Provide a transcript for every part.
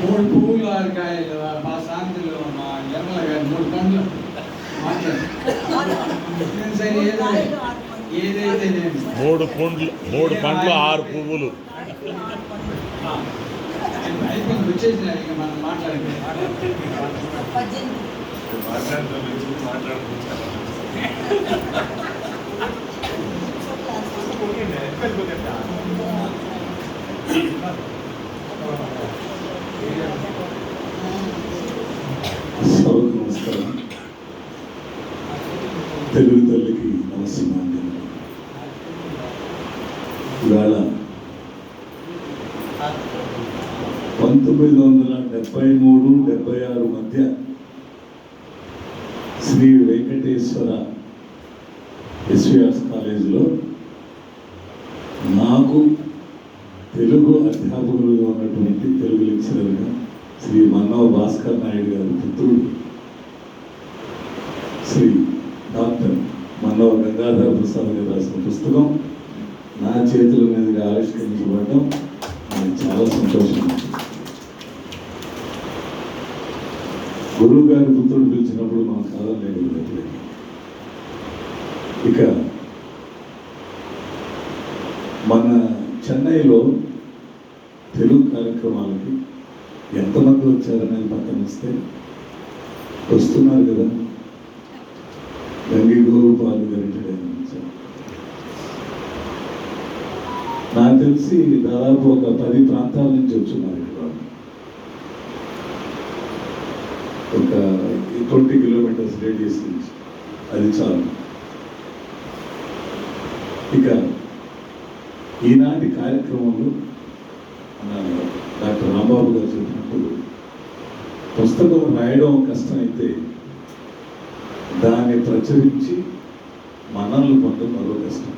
మూడు పువ్వులు ఆరు కాయలు మా శాంతిలో మా నిర్మల గారి మూడు పండ్లు మాట్లాడు నేను సరే ఏదో ఏదైతే నేను మూడు పండ్లు మూడు పండ్లు ఆరు పువ్వులు అయిపోయింది వచ్చేసిన ఇక మనం మాట్లాడుకుంటే సభకు నమస్కారం తెలుగు తల్లికి నమస్కారం ఇవాళ పంతొమ్మిది వందల డెబ్బై మూడు డెబ్బై ఆరు మధ్య శ్రీ వెంకటేశ్వర ఎస్విఆర్స్ కాలేజీలో నాకు తెలుగు అధ్యాపకులుగా ఉన్నటువంటి తెలుగు లెక్చరర్గా శ్రీ మన్నవ భాస్కర్ నాయుడు గారి పుత్రుడు శ్రీ డాక్టర్ మన్నవ గంగాధర ప్రసాద్ గారు రాసిన పుస్తకం నా చేతుల మీదుగా ఆవిష్కరించబడటం నాకు చాలా సంతోషం గురువు గారి పుత్రుడు పిలిచినప్పుడు మనం చాలా ఎప్పుడైనా ఇక మన చెన్నైలో తెలుగు కార్యక్రమాలకి ఎంతమంది వచ్చారనేది పక్కన వస్తే వస్తున్నారు కదా. తెలిసి దాదాపు ఒక పది ప్రాంతాల నుంచి వచ్చున్నారు ఒక ట్వంటీ కిలోమీటర్స్ రేడియస్ నుంచి. అది చాలు. ఇక ఈనాటి కార్యక్రమంలో మన డాక్టర్ రాంబాబు గారు చెప్పినప్పుడు పుస్తకం రాయడం కష్టమైతే దాన్ని ప్రచురించి మనల్ని పొందడం మరో కష్టం.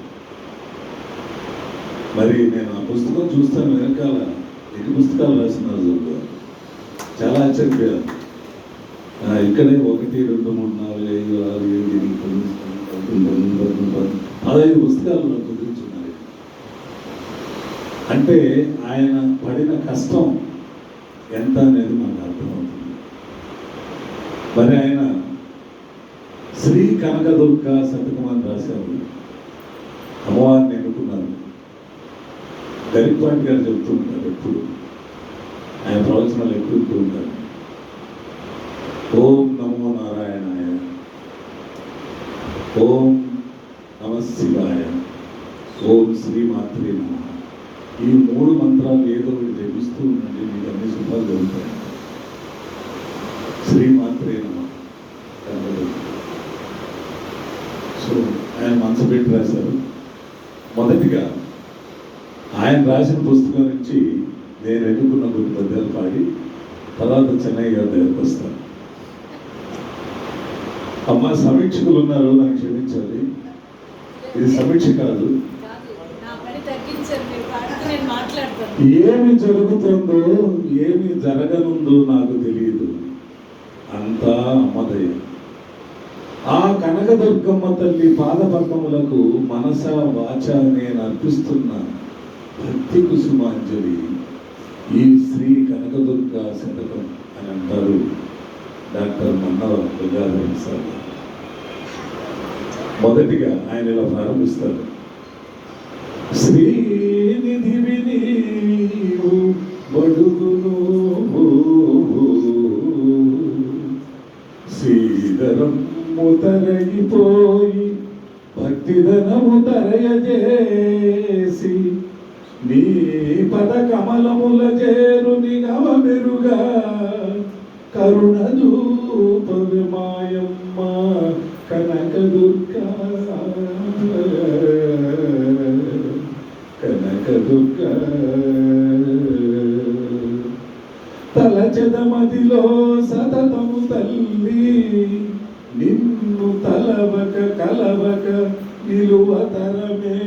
మరి నేను ఆ పుస్తకం చూస్తాను వెనకాల. ఎన్ని పుస్తకాలు రాసినారు చూడ. చాలా ఆశ్చర్యపోయాను. ఇక్కడే ఒకటి రెండు మూడు నాలుగు ఐదు ఆరు ఏడు ఎనిమిది తొమ్మిది పది, పదకొండు పది పదహైదు పుస్తకాలు నాకు కుదిరించున్నాయి. అంటే ఆయన పడిన కష్టం ఎంత అనేది మనకు అర్థమవుతుంది. మరి ఆయన శ్రీ కనకదుర్గ శతకం అని రాశారు. అమ్మవారిని ఎన్నుకున్నారు? గరిపాటి గారు చెప్తూ ఉంటారు ఎప్పుడు. ఆయన ప్రవచనాలు ఎక్కువ ఇస్తూ ఉంటారు. ఓం నమో నారాయణాయ. ఓం నమ శివాయ. ఓం శ్రీమాత్రే నమ. ఈ మూడు మంత్రాలు ఏదో ఒకటి జపిస్తూ ఉండండి మీకు అన్ని శుభాలు జరుగుతాయి శ్రీమాత్రే నమ సో ఆయన మనసు పెట్టి రాశారు మొదటిగా ఆయన రాసిన పుస్తకం నుంచి నేను ఎన్నుకున్న కొన్ని పద్యాలు పాడి తర్వాత చెన్నై గారి దగ్గరకు వస్తాను అమ్మ సమీక్షకులు ఉన్నారు నాకు క్షమించాలి ఇది సమీక్ష కాదు. ఏమి జరుగుతుందో ఏమి జరగనుందో నాకు తెలియదు అంతా అమ్మదయ ఆ కనకదుర్గమ్మ తల్లి పాదపద్మములకు మనస వాచ నేను అర్పిస్తున్న. భక్తి కుసుమాంజలి ఈ శ్రీ కనకదుర్గ శతకం అని అంటారు డాక్టర్ మన్నవ గంగాధర సార్. మొదటిగా ఆయన ఇలా ప్రారంభిస్తారు. శ్రీనిధి వినీవు బడుగును శ్రీధరం తరగిపోయి భక్తిధనము తరయజేసి నీ పద కమలముల చేరు నిగమ కరుణ దూపవి విమాయమ్మ కనక దుర్గా. కనక దుర్గా. తలచదమదిలో సతతము తల్లి నిన్ను తలవక కలవక నిలువతరమే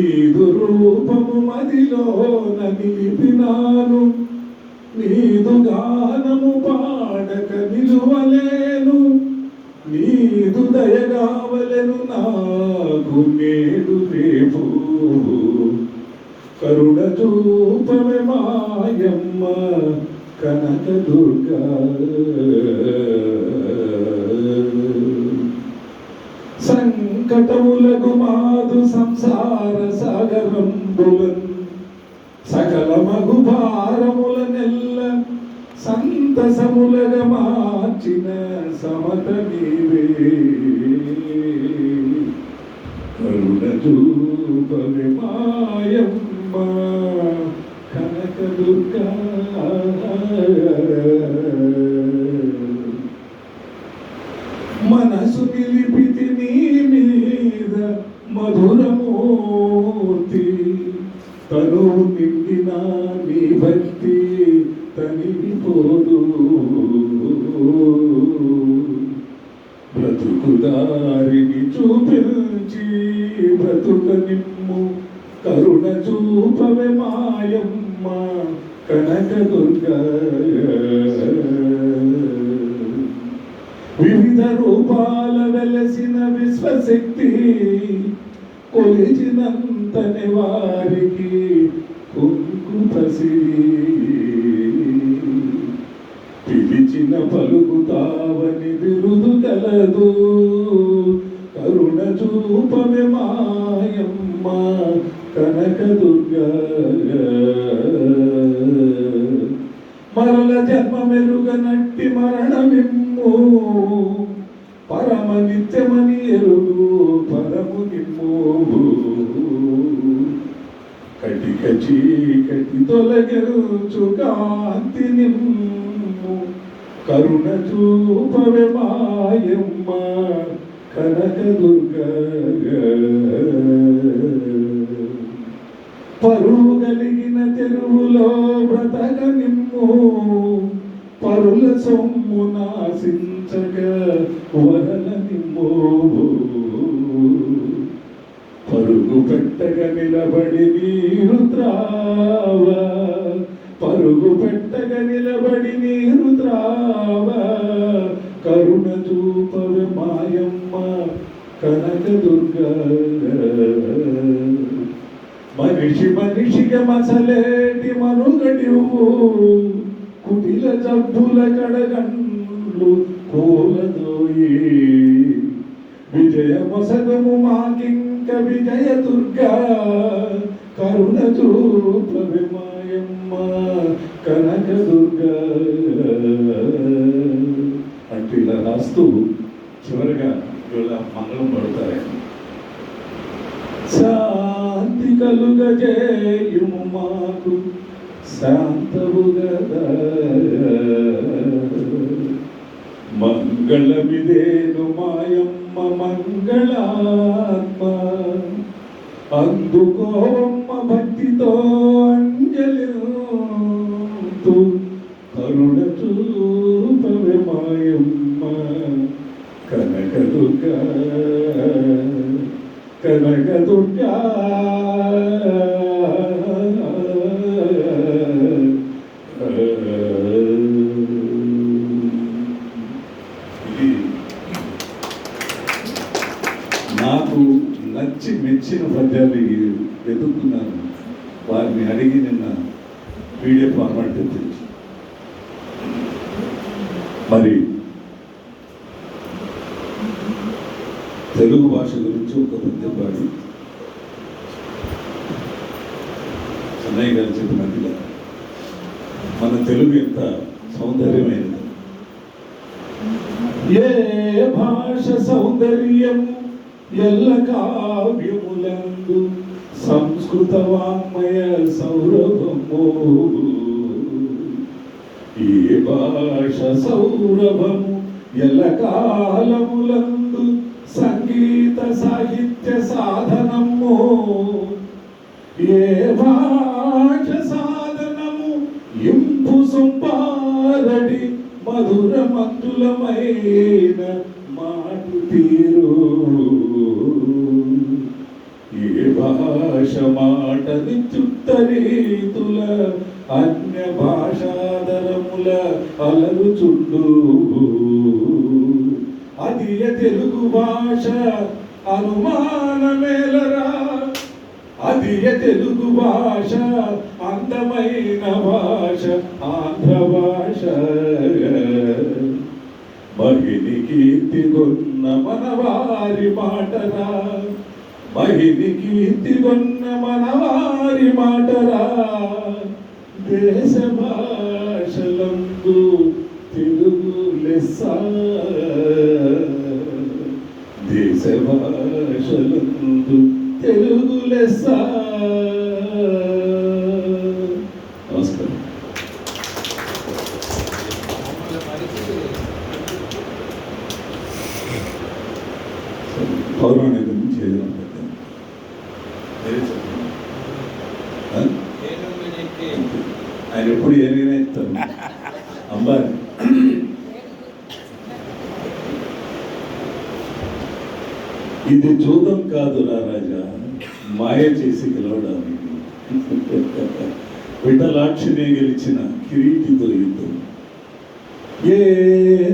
నీదు రూపము మదిలోన నిలిపినాను. నీదు గానము పాడక నిలువలేను. నీదు దయగావలను నాకు నేడు రేపు కరుణ చూపమే మాయమ్మ కనక దుర్గా. సంకటములకు మాదు సంసార సాగరంబులన్ సకల మగు భారముల నెల్ల సంతసములగా మార్చిన సమత నీవే. కరుణ చూపవే మాయమ్మ కనక దుర్గా బ్రతుకుదారిని చూపించి బ్రతుక నిమ్ము. కరుణ చూపవే మాయమ్మ కనక దుర్గ. వివిధ రూపాల వెలసిన విశ్వశక్తి కొలిచినంతని వారికి కుంకు పిలిచిన పలుకుతావని బిరుదు కలదు. కరుణ మాయమ్మ కనక మరల జన్మ మెరుగనట్టి మరణమిమ్ము పరమ నిత్యమని ఎరుగు పరము నిమ్ము. కటిక చీకటి తొలగెరుచు కాంతి నిమ్ము కరుణ చూపవే మాయమ్మ కనక పరువు కలిగిన తెరువులో బ్రతక నిమ్ము. పరుల సొమ్ము నాశించక వరల నిమ్ము. పరుగు పెట్టగ నిలబడి నీరు త్రావా డబ్బుల జబ్బుల కడగండ్లు కోలదోయి విజయ వసనము మాకింక విజయ దుర్గా. కరుణ చూపవి మాయమ్మ కనక దుర్గా. అంటూ ఇలా రాస్తూ చివరిగా ఇవాళ మంగళం పడతారు. శాంతి కలుగజేయుము మాకు శాంతము గదా. మంగళమిదేను మాయమ్మ మంగళాత్మ అందుకోమ్మ భక్తితో అంజలి కరుణ చూపవే మాయమ్మ కనక దుర్గా కనక దుర్గా మరి తెలుగు భాష గురించి ఒక పద్యం పాడి చెన్నయ్య గారు చెప్పినట్టుగా మన తెలుగు ఎంత సౌందర్యమైనది. ఏ భాష సౌందర్యం ఎల్ల కావ్యములందు సంస్కృత వాంగ్మయ సౌరభము ఈ భాష సౌరభము ఎలకాలములందు సంగీత సాహిత్య సాధనము. ఏ భాష సాధనము ఇంపు సొంపారడి మధుర మంతులమైన మాటు తీరు. భాష అనుమానమేలరా అది తెలుగు భాష అందమైన భాష ఆంధ్ర భాష. మహిని కీర్తి కొన్న మనవారి మాటరా? మహిని కీర్తి కొన్న మనవారి మాటరా? దేశ భాషలందు తెలుగు లెస్స దేశ భాషలందు తెలుగు లెస్స నమస్కారం పౌరాణిక నుంచి ఏదైనా పెట్టండి. మీరే చెప్పండి. ఆ? ఆయన ఎప్పుడు ఏమైనా ఇస్తారు అంబారి ఇది జూదం కాదురా రాజా మాయ చేసి గెలవడానికి. విఠలాక్షినే గెలిచిన కిరీటితో యుద్ధం. ఏ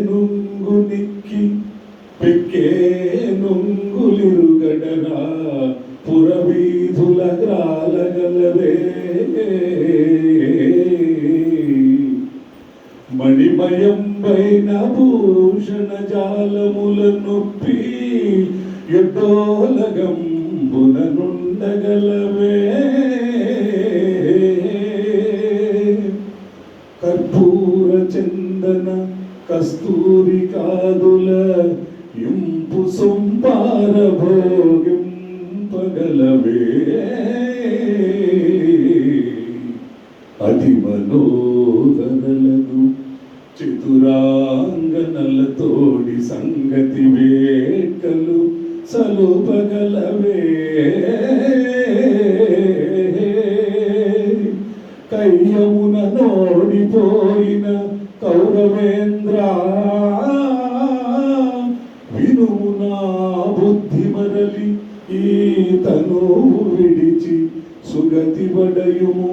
నుంగు నిక్కి పెక్కే నుంగులిరుగడరా పురవీధుల గ్రాలగలవే. మణిమయం పైన భూషణ జాలముల నొప్పి ఎడ్డోలగంబున నుండగలవే కర్పూర చందన కస్తూరి కాదుల ఇంపు సొంపార భోగింపగలవే అది మనో బుద్ధి మరలి ఈ తను విడిచి సుగతి బడయుము